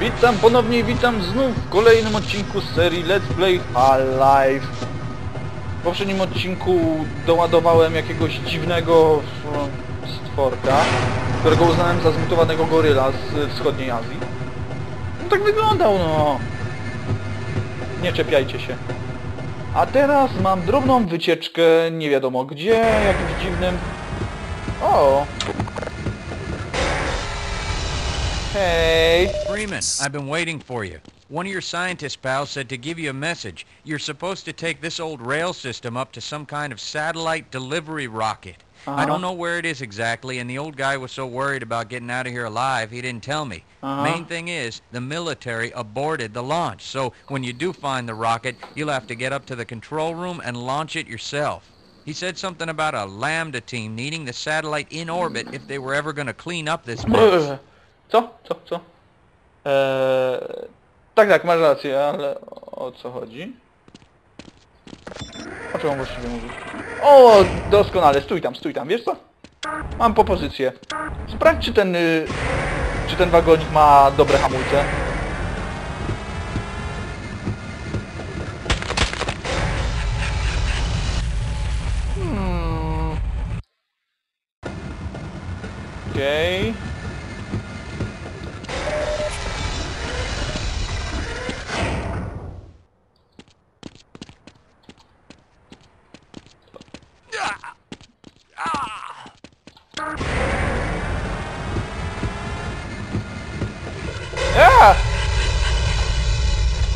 Witam ponownie witam znów w kolejnym odcinku z serii Let's Play Half-Life. W poprzednim odcinku doładowałem jakiegoś dziwnego e, stworka, którego uznałem za zmutowanego goryla z wschodniej Azji. No tak wyglądał, no. Nie czepiajcie się. A teraz mam drobną wycieczkę, nie wiadomo gdzie, jakimś dziwnym... O! Hej! Freeman, I've been waiting for you. One of your scientist pals said to give you a message. You're supposed to take this old rail system up to some kind of satellite delivery rocket. I Uh-huh. don't know where it is exactly, and the old guy was so worried about getting out of here alive, he didn't tell me. Uh-huh. Main thing is, the military aborted the launch, so when you do find the rocket, you'll have to get up to the control room and launch it yourself. He said something about a Lambda team needing the satellite in orbit if they were ever going to clean up this mess. Co? Co? Co? Eee, tak, tak, masz rację, ale o co chodzi? O czym on właściwie mówi? O, doskonale, stój tam, stój tam, wiesz co? Mam propozycję. Sprawdź, czy ten, y, czy ten wagonik ma dobre hamulce.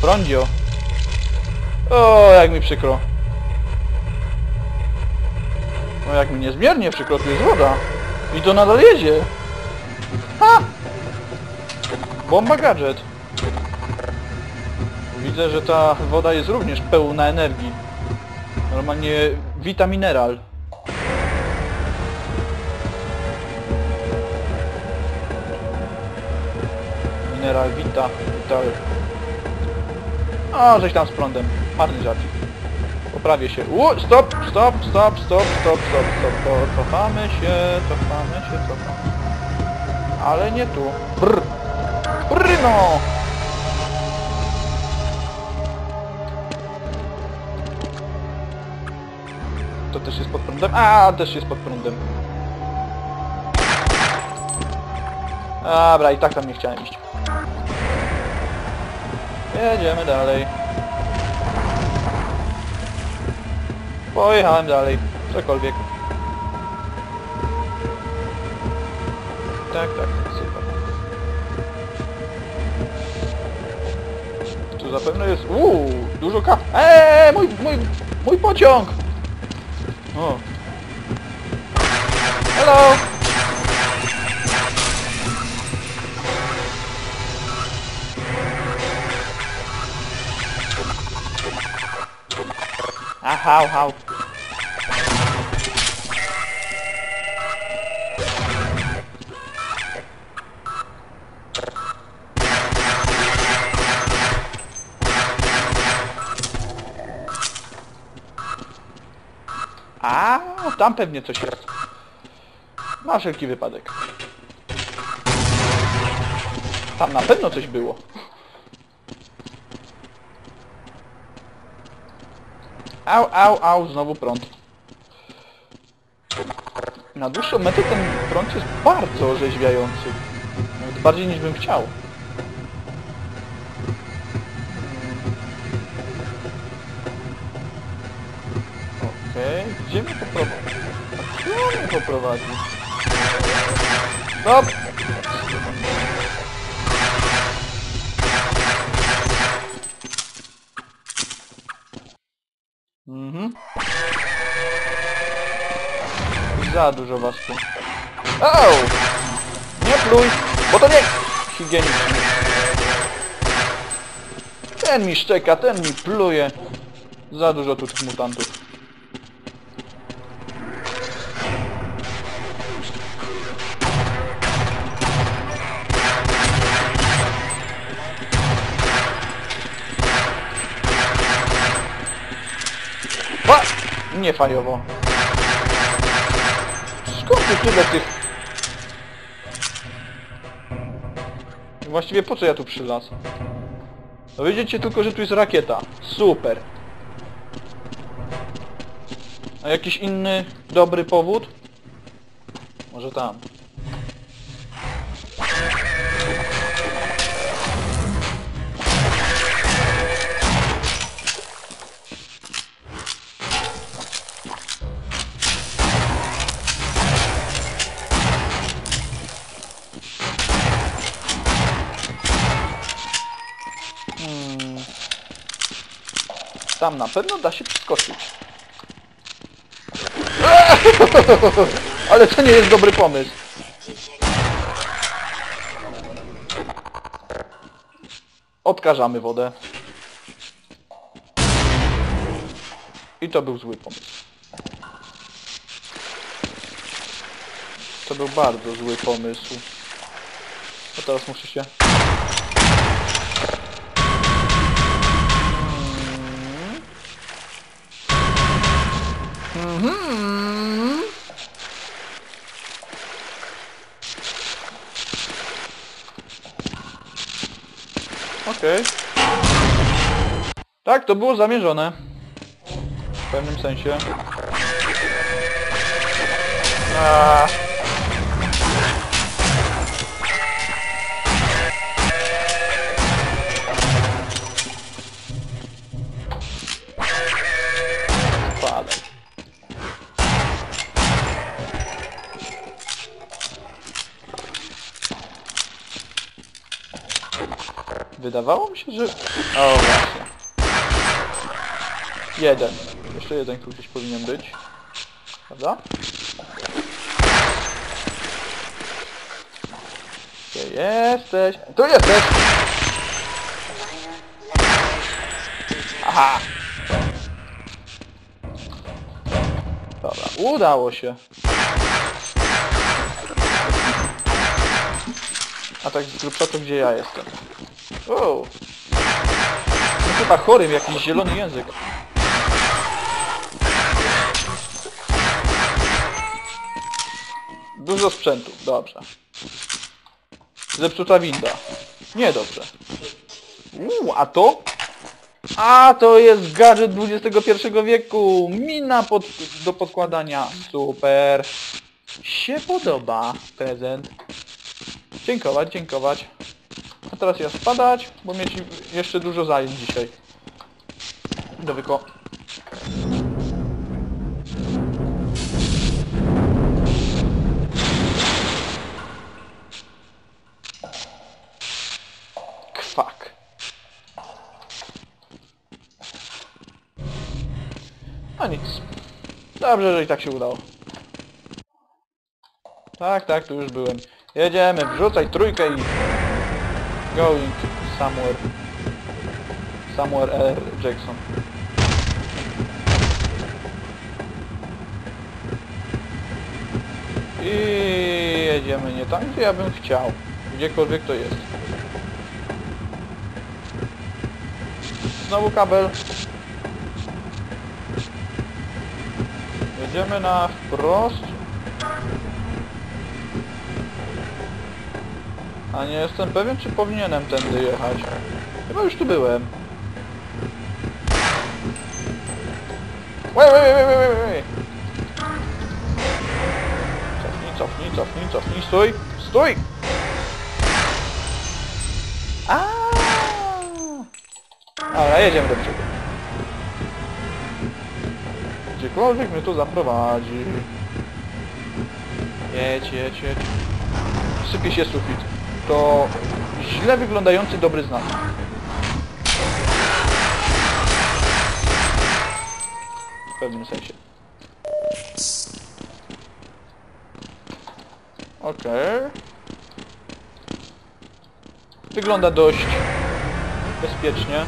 Prądzio. O, jak mi przykro. O, jak mi niezmiernie przykro, tu jest woda. I to nadal jedzie. Ha! Bomba gadżet. Widzę, że ta woda jest również pełna energii. Normalnie vita mineral. Mineral Vita, Vital. O, żeś tam z prądem. Marny żarcik. Poprawię się. U, stop, stop, stop, stop, stop, stop, stop. To, cofamy się, cofamy się, cofamy. Ale nie tu. Brr. Brr, no! To też jest pod prądem? A, też jest pod prądem. Dobra, i tak tam nie chciałem iść. Jedziemy dalej. Pojechałem dalej. Cokolwiek. Tak, tak, super. Tu zapewne jest... Uuu, dużo ka... Eee, mój, mój, mój pociąg! O. Hello! A, hał, hał. A, tam pewnie coś jest. Na wszelki wypadek. Tam na pewno coś było. Au, au, au, znowu prąd. Na dłuższą metę ten prąd jest bardzo orzeźwiający. Nawet bardziej niż bym chciał. Okej, gdzie mnie poprowadzi? Gdzie mnie poprowadzi? Stop! Za dużo was tu. Au! Nie pluj, bo to nie higieniczne. Ten mi szczeka, ten mi pluje. Za dużo tu tych mutantów. Nie fajowo. Skąd tu tyle tych... właściwie po co ja tu przylazł? Dowiedzieć tylko, że tu jest rakieta. Super. A jakiś inny dobry powód? Może tam. Tam na pewno da się przeskoczyć. Ale to nie jest dobry pomysł. Odkażamy wodę. I to był zły pomysł. To był bardzo zły pomysł. A teraz muszę się... Mhm. Okej. Tak, to było zamierzone. W pewnym sensie. A. Wydawało mi się, że... O, właśnie. Jeden. Jeszcze jeden tu gdzieś powinien być. Prawda? Gdzie jesteś? Tu jesteś! Aha! Dobra, udało się. A tak z grubsza to gdzie ja jestem? O! No chyba chorym, jakiś zielony język. Dużo sprzętu, dobrze. Zepsuta winda. Nie dobrze. Uuu, a to? A to jest gadżet XXI wieku. Mina pod, do podkładania. Super. Się podoba prezent. Dziękować, dziękować. Teraz ja spadać, bo mieć jeszcze dużo zajęć dzisiaj. Do wyko... Kwak. A nic. Dobrze, że i tak się udało. Tak, tak, tu już byłem. Jedziemy, wrzucaj trójkę i... Going somewhere. Somewhere R. Jackson. I jedziemy nie tam, gdzie ja bym chciał. Gdziekolwiek to jest. Znowu kabel. Jedziemy na wprost. A nie jestem pewien, czy powinienem tędy jechać. Chyba już tu byłem. Wait, wait, wait, wait, wait, wait. Cofnij, cofnij, cofnij, cofnij, stój! Stój! Aaaa! Dobra, jedziemy do przodu. Gdziekolwiek mnie to zaprowadzi. Jedź, jedź, jedź. Sypie się sufit. To źle wyglądający dobry znak. W pewnym sensie. Okej. Wygląda dość bezpiecznie.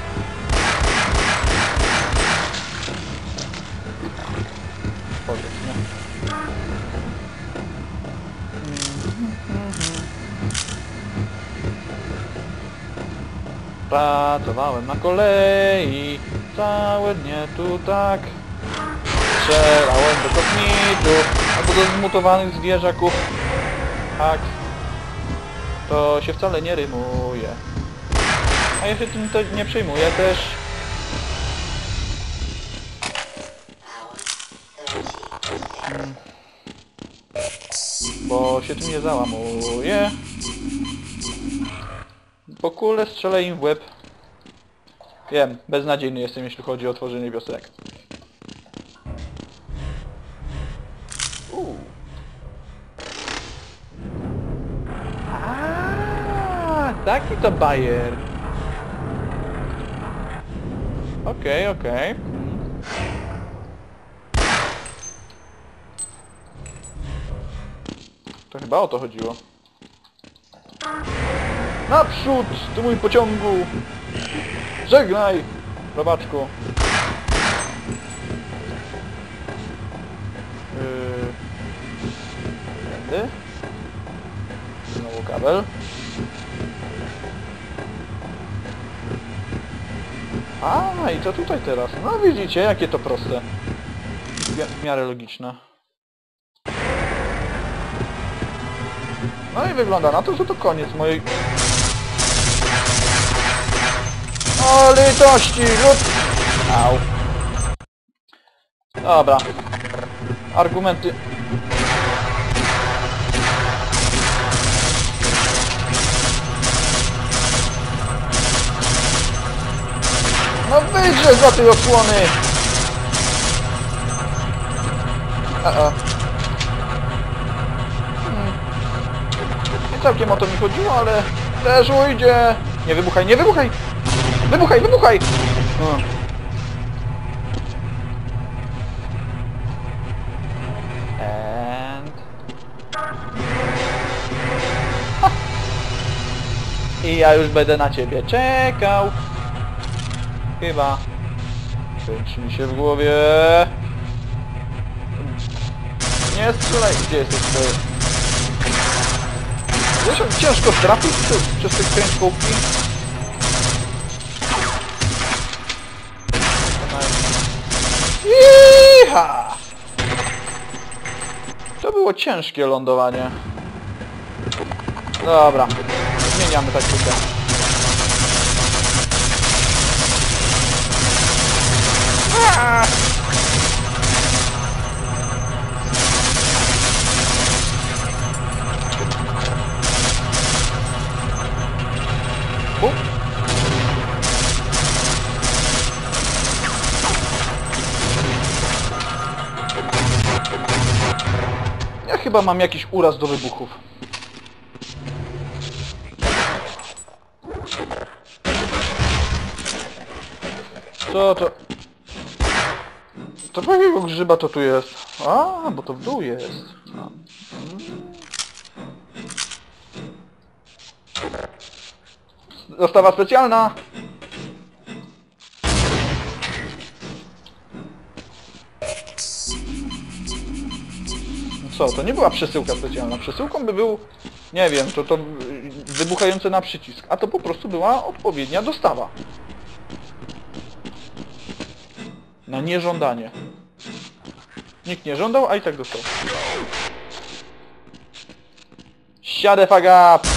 Pracowałem na kolei całe dnie tu tak. Strzelałem do kosmitów albo do zmutowanych zwierzaków. Tak. To się wcale nie rymuje. ja się tym te, nie przejmuję też. Mm. Bo się tym nie załamuję. Po kule strzelę im w łeb. Wiem, beznadziejny jestem jeśli chodzi o tworzenie. A, taki to bajer. Okej, okej. Mhm. To chyba o to chodziło. Naprzód, ty mój pociągu! Żegnaj, robaczku. Yy... Tędy. Znowu kabel. A, i to tutaj teraz. No widzicie, jakie to proste. W miarę logiczne. No i wygląda na to, że to koniec mojej... O litości! Lud... Au. Dobra. Argumenty... No wyjdźże za tej osłony! A -a. Hmm. Nie całkiem o to mi chodziło, ale też ujdzie! Nie wybuchaj, nie wybuchaj! Wybuchaj, wybuchaj! O. And... Ha. I ja już będę na ciebie czekał. Chyba. Kręci mi się w głowie. Nie strzelaj. Gdzie jesteś ty? Ja się ciężko trafić przez, przez te kręgówki. Iha! To było ciężkie lądowanie. Dobra. Zmieniamy taktykę. Chyba mam jakiś uraz do wybuchów. Co to? To jakiego grzyba to tu jest? A, bo to w dół jest. Dostawa specjalna. Co, to nie była przesyłka specjalna. Przesyłką by był, nie wiem, to to wybuchające na przycisk. A to po prostu była odpowiednia dostawa. Na nieżądanie. Nikt nie żądał, a i tak dostał. Siadę fagap!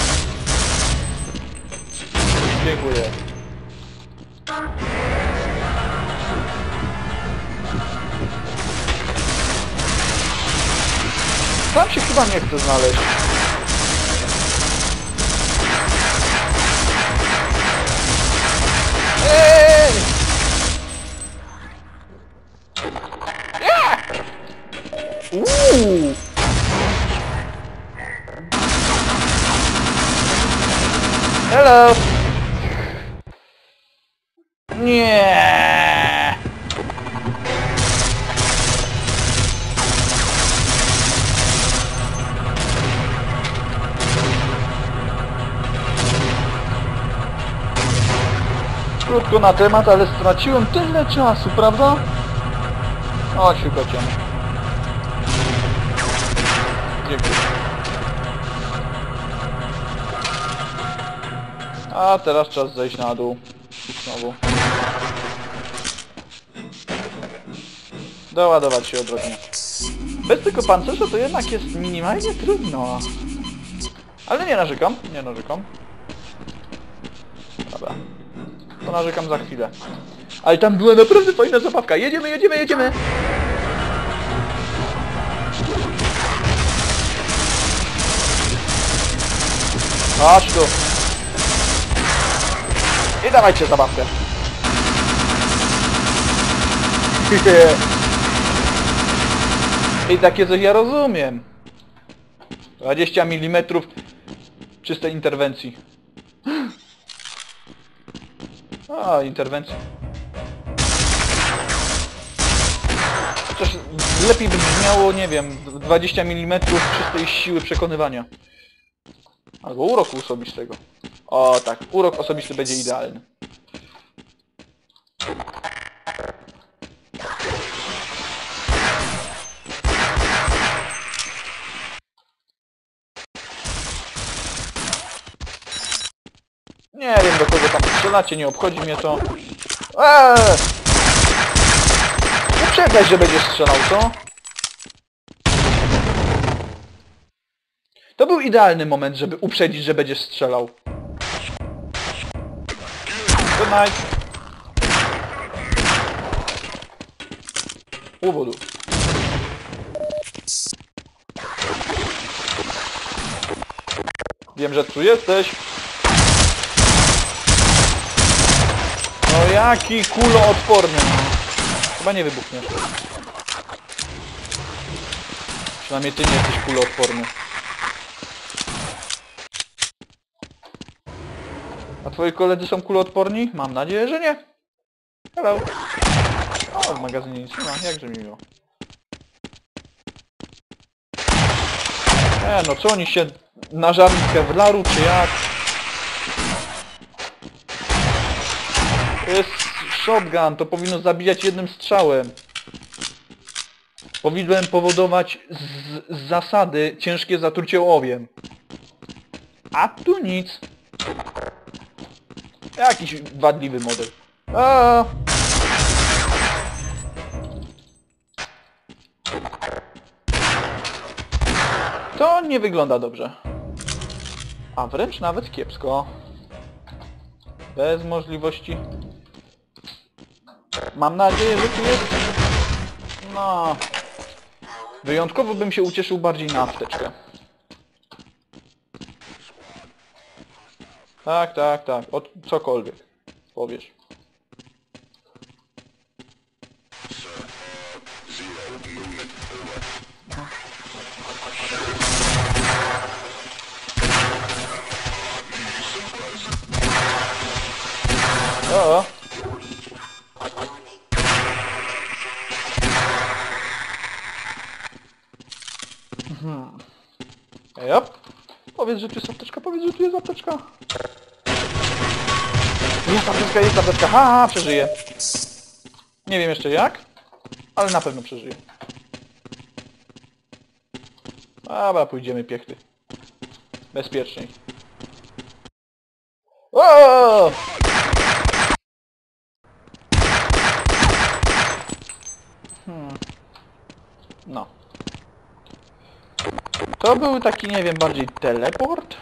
Dziękuję. Tam się chyba nie chce znaleźć. Krótko na temat, ale straciłem tyle czasu, prawda? Chodź, kocie. Dziękuję. A teraz czas zejść na dół. Znowu. Doładować się odrobinę. Bez tego pancerza to jednak jest minimalnie trudno. Ale nie narzekam, nie narzekam. Dobra. narzekam za chwilę. Ale tam była naprawdę fajna zabawka. Jedziemy, jedziemy, jedziemy! Chodź tu. I dawajcie zabawkę. I takie coś ja rozumiem. 20 mm czystej interwencji. A, interwencji. Chociaż lepiej by brzmiało, nie wiem, 20 mm czystej siły przekonywania. Albo uroku osobistego. O tak, urok osobisty będzie idealny. Nie wiem do kogo tam strzelacie, nie obchodzi mnie to. Eee! Uprzedzaj, że będziesz strzelał, co? To był idealny moment, żeby uprzedzić, że będziesz strzelał. Good night. Uwodu. Wiem, że tu jesteś. No jaki kuloodporny. Chyba nie wybuchniesz. Przynajmniej ty nie jesteś kuloodporny. A twoi koledzy są kuloodporni? Mam nadzieję, że nie. Hello. O, w magazynie nic nie ma, jakże mi miło. E, no co oni się nażarli kevlaru, czy jak? To jest shotgun, to powinno zabijać jednym strzałem. Powinienem powodować z, z zasady ciężkie zatrucie ołowiem. A tu nic. Jakiś wadliwy model. A. To nie wygląda dobrze. A wręcz nawet kiepsko. Bez możliwości... Mam nadzieję, że tu jest... No... Wyjątkowo bym się ucieszył bardziej na apteczkę. Tak, tak, tak. Od cokolwiek. Powiesz. Apteczka. Ha, ha, przeżyję. Nie wiem jeszcze jak, ale na pewno przeżyję. Dobra, pójdziemy piechty. Bezpieczniej. O! Hmm. No. To był taki, nie wiem, bardziej teleport,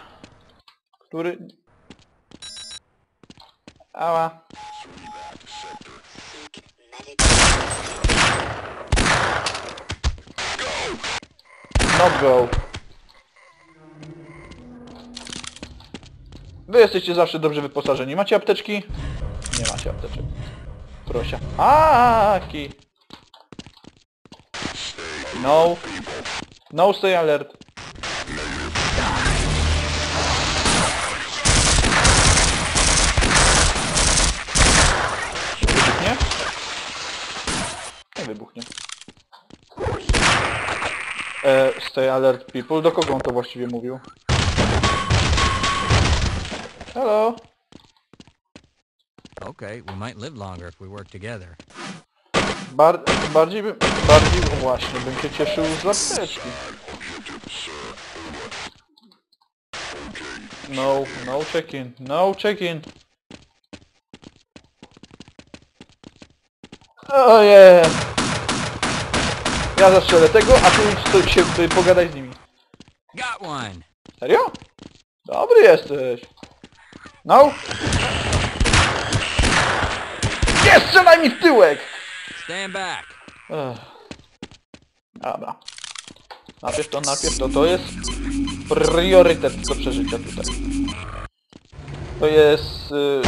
który... Ała. Not go. Wy jesteście zawsze dobrze wyposażeni. Macie apteczki? Nie macie apteczek. Prosia. Aki. No. No stay alert. E, stay alert people. Do kogo on to właściwie mówił? Hello. Okay, we might live longer if we work together. Bar bardziej bym... Bardziej... o Właśnie, bym się cieszył z apteczki. No, no check-in, no check-in. Ojej. Ja zastrzelę tego, a ty idź się y, pogadaj z nimi. Serio? Dobry jesteś. No? Nie strzelaj mi w tyłek! Stand back. Ech. Dobra. Najpierw to, najpierw to, to jest priorytet do przeżycia tutaj. To jest... Y...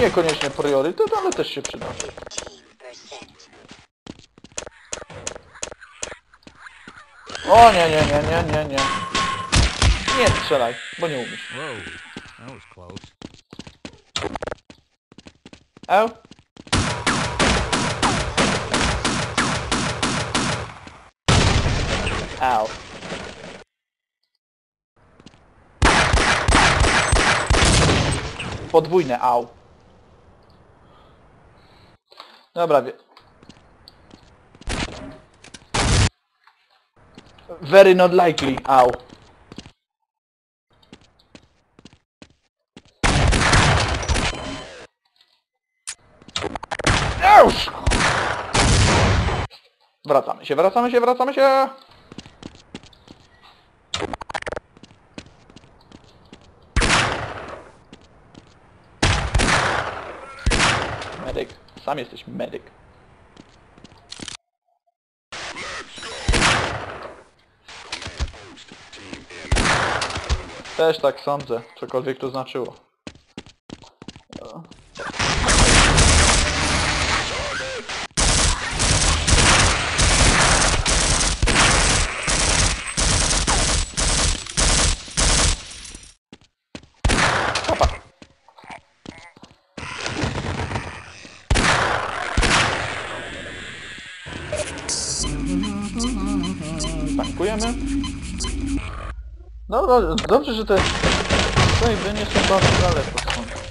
Niekoniecznie priorytet, ale też się przyda. O nie, nie, nie, nie, nie, nie. Nie strzelaj, bo nie umiesz. Eł? Au. Podwójne au. Dobra, wie... Very not likely, au. Już! Wracamy się, wracamy się, wracamy się! Medyk. Sam jesteś medyk. Też tak sądzę, cokolwiek to znaczyło. No, no dobrze, że te sejwy nie są bardzo daleko stąd.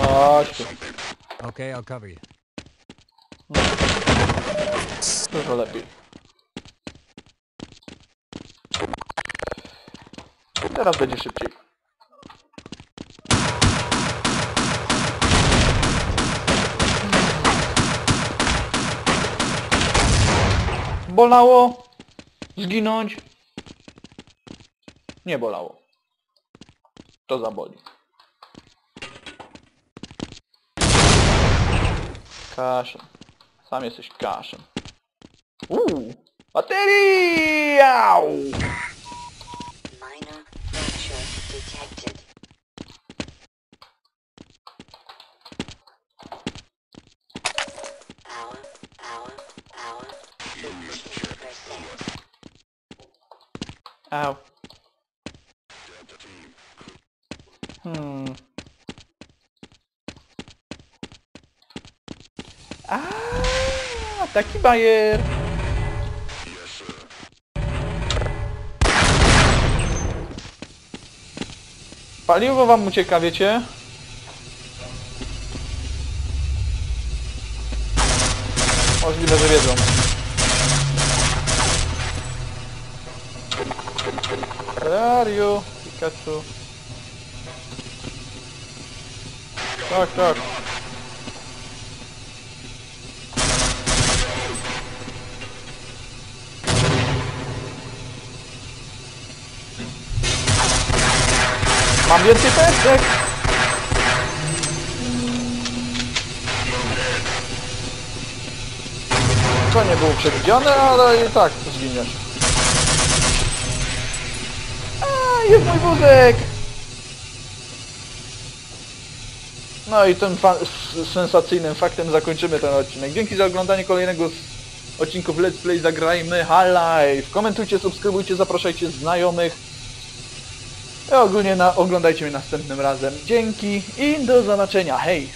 Chodź tu. Okay, I'll cover you. Dużo lepiej. Teraz będzie szybciej. Bolało? Zginąć? Nie bolało. To zaboli. Kaszem. Sam jesteś kaszem. Uuu! Materiał! Au. Hmm. A, taki bajer. Paliwo wam ucieka, wiecie? Możliwe, że wiedzą. Terrario, Pikachu. Tak, tak. Mam więcej pestek! To nie było przewidziane, ale i tak zginiesz. A, jest mój wózek! No i tym sensacyjnym faktem zakończymy ten odcinek. Dzięki za oglądanie kolejnego z odcinków Let's Play Zagrajmy Half-Life. Komentujcie, subskrybujcie, zapraszajcie znajomych. I ogólnie na, oglądajcie mnie następnym razem. Dzięki i do zobaczenia. Hej!